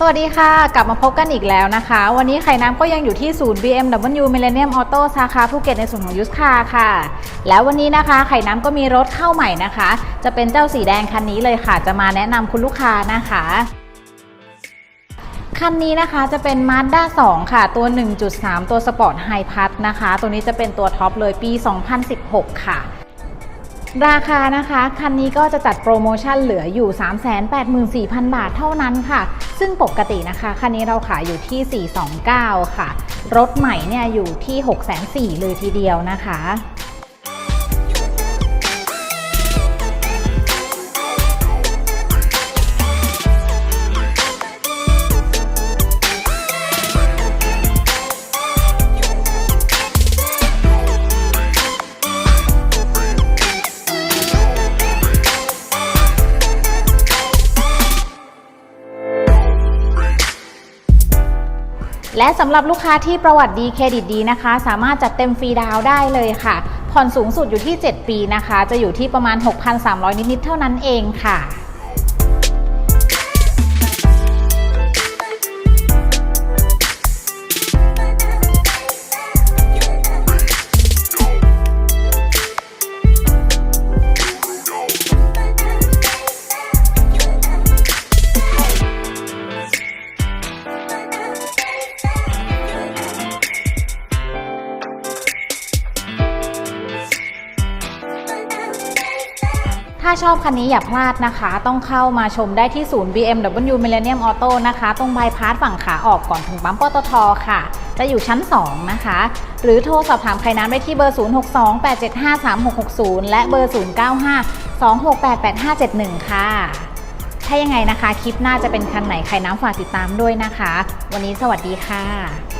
สวัสดีค่ะ กลับมาพบกันอีกแล้วนะคะ วันนี้ไข่น้ำก็ยังอยู่ที่ศูนย์ BMW Millennium Auto สาขาภูเก็ตในส่วนของยุสคาค่ะ แล้ววันนี้นะคะ ไข่น้ำก็มีรถเข้าใหม่นะคะ จะเป็นเจ้าสีแดงคันนี้เลยค่ะ จะมาแนะนำคุณลูกค้านะคะ คันนี้นะคะจะเป็น Mazda 2 ค่ะ ตัว 1.3 ตัว Sport High Pass นะคะ ตัวนี้จะเป็นตัวท็อปเลยปี 2016 ค่ะ ราคานะคะ คันนี้ก็จะจัดโปรโมชั่นเหลืออยู่ 384,000 บาทเท่านั้นค่ะ ซึ่งปกตินะคะ คันนี้เราขายอยู่ที่ 429 ค่ะ รถใหม่เนี่ยอยู่ที่604,000 เลยทีเดียวนะคะ และสำหรับลูกค้าที่ประวัติดีเครดิตดีนะคะ สามารถจัดเต็มฟรีดาวได้เลยค่ะ ผ่อนสูงสุดอยู่ที่ 7 ปีนะคะ จะอยู่ที่ประมาณ 6,300 นิดๆเท่านั้นเองค่ะ ถ้าชอบคันนี้อย่าพลาดนะคะ ต้องเข้ามาชมได้ที่ศูนย์ BMW Millennium Auto นะคะ ตรงบายพาสฝั่งขาออกก่อนถึงปั๊มปตทค่ะ จะอยู่ชั้น 2 นะคะ หรือโทรสอบถามใครน้ำได้ที่เบอร์ 0628753660 และเบอร์ 0952688571 ค่ะ ถ้ายังไงนะคะ คลิปหน้าจะเป็นคันไหนใครน้ำฝากติดตามด้วยนะคะ วันนี้สวัสดีค่ะ